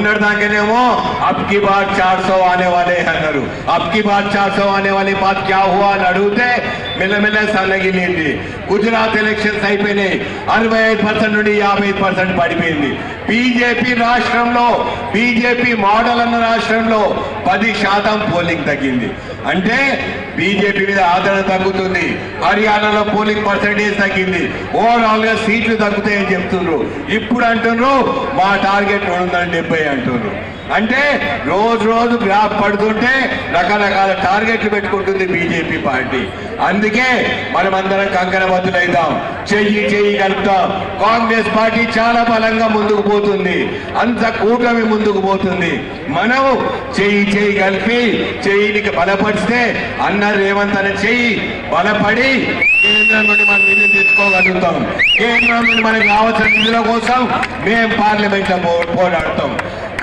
మొన్నటి దాకానేమో అబ్కి బార్ చార్ సో ఆనే వాలే అన్నారు. అబ్కి బార్ చార్ సో ఆనే వాలే బాత్ క్యా హువా అని అడిగితే మెల్లమెల్ల సన్నగిలింది గుజరాత్ ఎలక్షన్స్ అయిపోయినాయి. అరవై ఐదు పర్సెంట్ నుండి యాభై ఐదు పర్సెంట్ పడిపోయింది. బీజేపీ రాష్ట్రంలో బీజేపీ మోడల్ అన్న రాష్ట్రంలో పది శాతం పోలింగ్ తగ్గింది. అంటే బీజేపీ మీద ఆదరణ తగ్గుతుంది. హర్యానాలో పోలింగ్ పర్సెంటేజ్ తగ్గింది. ఓవరాల్గా సీట్లు తగ్గుతాయని చెప్తున్నారు ఇప్పుడు అంటున్నారు మా టార్గెట్ రెండు వందల డెబ్బై అంటున్నారు అంటే రోజు రోజు గ్రాఫ్ పడుతుంటే రకరకాల టార్గెట్లు పెట్టుకుంటుంది బీజేపీ పార్టీ. అందుకే మనమందరం కంకణబద్దులైదాం చెయ్యి చెయ్యి కలుపుతాం. కాంగ్రెస్ పార్టీ చాలా బలంగా ముందుకు పోతుంది. అంత కూటమి ముందుకు పోతుంది. మనం చెయ్యి చెయ్యి కలిపి చెయ్యిని బలపరిస్తే అన్న రేవంత్ అనే చెయ్యి బలపడి కేంద్రం నుండి మనం నిధులు తీసుకోగలుగుతాం. కేంద్రం నుండి మనకు కావాల్సిన నిధుల కోసం మేము పార్లమెంట్లో పోరాడతాం.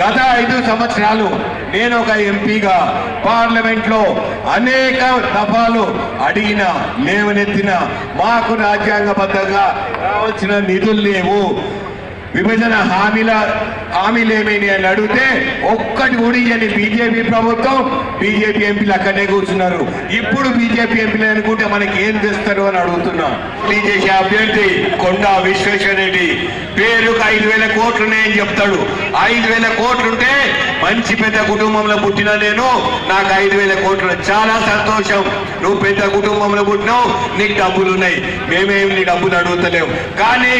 గత ఐదు సంవత్సరాలు నేను ఒక ఎంపీగా పార్లమెంట్లో అనేక దఫాలు అడిగిన లేవనెత్తిన మాకు రాజ్యాంగబద్ధంగా రావాల్సిన నిధులు లేవు. విభజన హామీల హామీలు ఏమైనా అని అడిగితే ఒక్కటి కూడా బీజేపీ ప్రభుత్వం బీజేపీ ఎంపీలు అక్కడే కూర్చున్నారు. ఇప్పుడు బీజేపీ ఎంపీలు అనుకుంటే మనకి ఏం తెస్తారు అని అడుగుతున్నా. బీజేపీ అభ్యర్థి కొండా విశ్వేశ్వరరెడ్డి పేరుకు ఐదు వేల కోట్లు ఉన్నాయని చెప్తాడు. ఐదు వేల కోట్లుంటే మంచి పెద్ద కుటుంబంలో పుట్టిన నేను నాకు ఐదు వేల కోట్లు చాలా సంతోషం. నువ్వు పెద్ద కుటుంబంలో పుట్టినావు నీకు డబ్బులు ఉన్నాయి మేమేం నీ డబ్బులు అడుగుతలేవు కానీ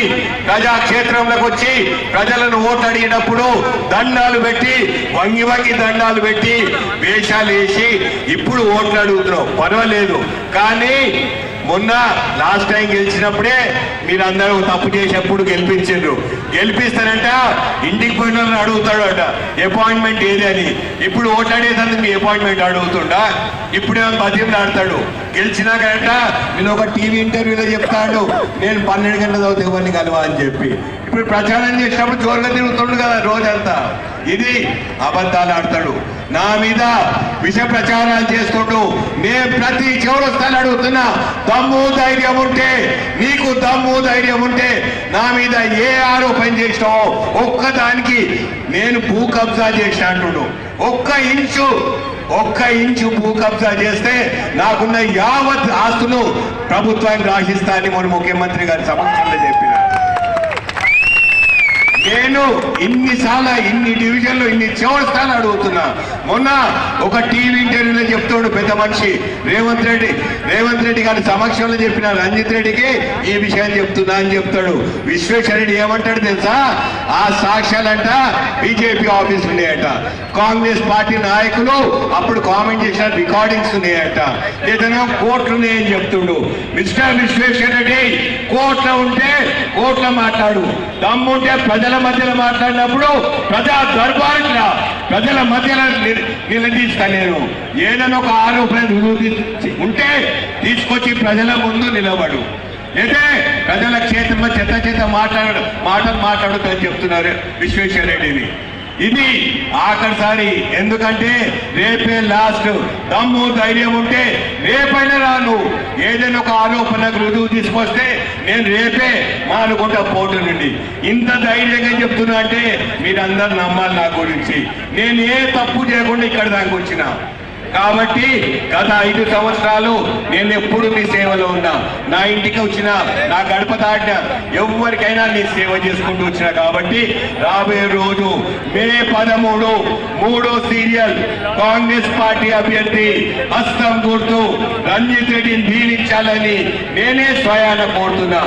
ప్రజాక్షేత్రంలోకి వచ్చి ప్రజలను ఓట్లు అడిగినప్పుడు దండాలు పెట్టి వంగి వంగి దండాలు పెట్టి వేషాలు వేసి ఇప్పుడు ఓట్లు అడుగుతున్నావు. పర్వాలేదు. కానీ మొన్న లాస్ట్ టైం గెలిచినప్పుడే మీరందరూ తప్పు చేసేప్పుడు గెలిపించారు గెలిపిస్తారంట ఇంటికి పోయిన అడుగుతాడు అంట అపాయింట్మెంట్ ఏది అని? ఇప్పుడు ఓట్లాడేదాన్ని మీ అపాయింట్మెంట్ అడుగుతుండా? ఇప్పుడేమో బతిమలు ఆడతాడు గెలిచినాకంట నేను ఒక టీవీ ఇంటర్వ్యూలో చెప్తాడు నేను పన్నెండు గంటల చదివితే ఇవన్నీ కలవా? అని చెప్పి. ఇప్పుడు ప్రచారం చేసినప్పుడు జోరుగా తిరుగుతుండు కదా రోజంతా. ఇది అబద్ధాలు ఆడతాడు. నా మీద విష ప్రచారాలు చేసుకుంటూ నేను ప్రతి చౌరస్తాలు అడుగుతున్నా దమ్ము ధైర్యం ఉంటే నీకు దమ్ము ధైర్యం ఉంటే నా మీద ఏ ఆరోపణ చేసినావో ఒక్కదానికి నేను భూ కబ్జా చేసిన అంటుడు. ఒక్క ఇంచు ఒక్క ఇంచు భూ కబ్జా చేస్తే నాకున్న యావత్ ఆస్తులు ప్రభుత్వానికి రాసిస్తా అని మన ముఖ్యమంత్రి గారి సమక్షంలో చెప్పిన నేను ఇన్నిసార్లు ఇన్ని డివిజన్లు ఇన్ని చివరిస్తాను అడుగుతున్నా. మొన్న ఒక టీవీ ఇంటర్వ్యూలో చెప్తాడు పెద్ద మనిషి రేవంత్ రెడ్డి. రేవంత్ రెడ్డి గారి సమక్షంలో చెప్పిన రంజిత్ రెడ్డికి ఈ విషయం చెప్తున్నా అని చెప్తాడు. విశ్వేశ్వర రెడ్డి ఏమంటాడు తెలుసా? ఆ సాక్ష్యాలంట బీజేపీ ఆఫీస్ ఉన్నాయట. కాంగ్రెస్ పార్టీ నాయకులు అప్పుడు కామెంట్ చేసిన రికార్డింగ్స్ ఉన్నాయట. ఏదైనా కోర్టులు ఉన్నాయని చెప్తుండు. మిస్టర్ విశ్వేశ్వరరెడ్డి కోర్టులో ఉంటే కోర్టులో మాట్లాడు. దమ్ముంటే ప్రజల మధ్యలో మాట్లాడినప్పుడు ప్రజా దర్బారుకి ప్రజల మధ్యలో నిల- నిలదీస్తా నేను ఏదైనా ఒక ఆరోపణ ఉంటే తీసుకొచ్చి ప్రజల ముందు నిలబడు. అయితే ప్రజల క్షేత్రంలో చెత్త చెత్త మాట్లాడు మాటలు అని చెప్తున్నారు విశ్వేశ్వర రెడ్డిని ఇది ఆఖరిసారి. ఎందుకంటే రేపే లాస్ట్ దమ్ము ధైర్యం ఉంటే రేపైనా రాను. ఏదైనా ఒక ఆరోపణకు రుజువు తీసుకొస్తే నేను రేపే మానుకుంటా పోటు నుండి. ఇంత ధైర్యంగా చెప్తున్నా అంటే మీరందరూ నమ్మాలి నా గురించి. నేను ఏ తప్పు చేయకుండా ఇక్కడ దాకా వచ్చినా. కాబట్టి గత ఐదు సంవత్సరాలు నేను ఎప్పుడు మీ సేవలో ఉన్నా. నా ఇంటికి వచ్చిన నా గడప దాటిన ఎవరికైనా నీ సేవ చేసుకుంటూ వచ్చిన కాబట్టి రాబోయే రోజు మే పదమూడు మూడో సీరియల్ కాంగ్రెస్ పార్టీ అభ్యర్థి హస్తం గుర్తు రంజిత్ రెడ్డిని దీవించాలని నేనే స్వయాన కోరుతున్నా.